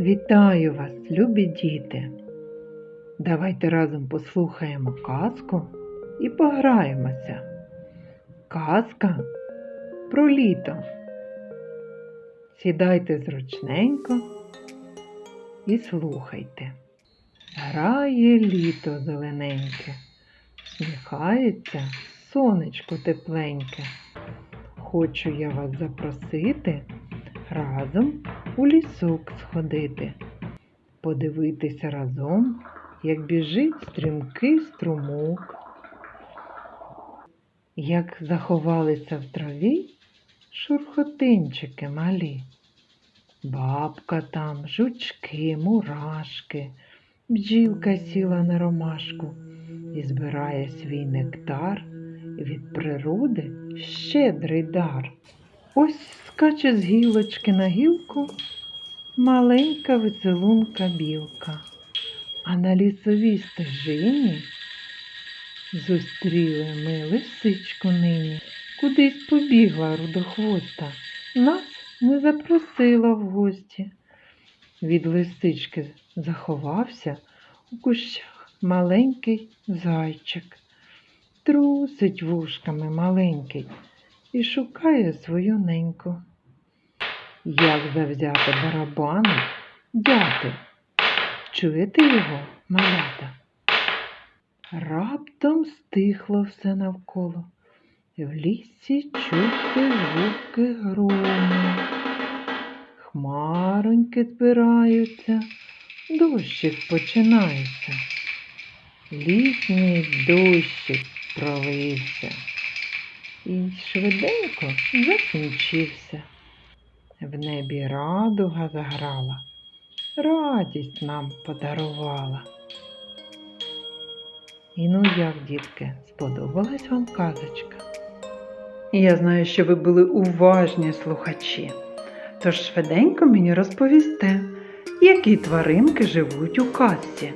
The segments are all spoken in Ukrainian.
Вітаю вас, любі діти! Давайте разом послухаємо казку і пограємося. Казка про літо. Сідайте зручненько і слухайте. Грає літо зелененьке, сміхається сонечко тепленьке. Хочу я вас запросити разом у лісок сходити, подивитися разом, як біжить стрімкий струмок, як заховалися в траві шурхотинчики малі. Бабка там, жучки, мурашки, бджілка сіла на ромашку і збирає свій нектар від природи щедрий дар. Ось скаче з гілочки на гілку маленька веселунка білка, а на лісовій стежині зустріли ми лисичку нині. Кудись побігла рудохвоста, нас не запросила в гості. Від лисички заховався у кущах маленький зайчик, трусить вушками маленький і шукає свою неньку. Як завзяти барабани, дяти. Чуєте його, малята? Раптом стихло все навколо. В лісі чути звуки грому. Хмароньки збираються, дощик починається. Літній дощик пролився і швиденько закінчився. В небі радуга заграла, радість нам подарувала. І ну як, дітки, сподобалась вам казочка? Я знаю, що ви були уважні слухачі, тож швиденько мені розповісте, які тваринки живуть у казці.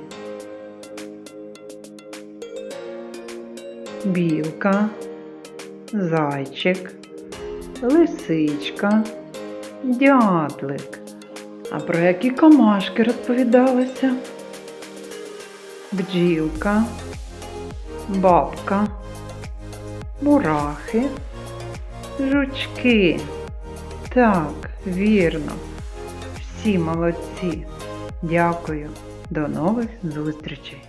Білка, зайчик, лисичка, дятлик. А про які комашки розповідалося? Бджілка, бабка, мурахи, жучки. Так, вірно. Всі молодці. Дякую. До нових зустрічей.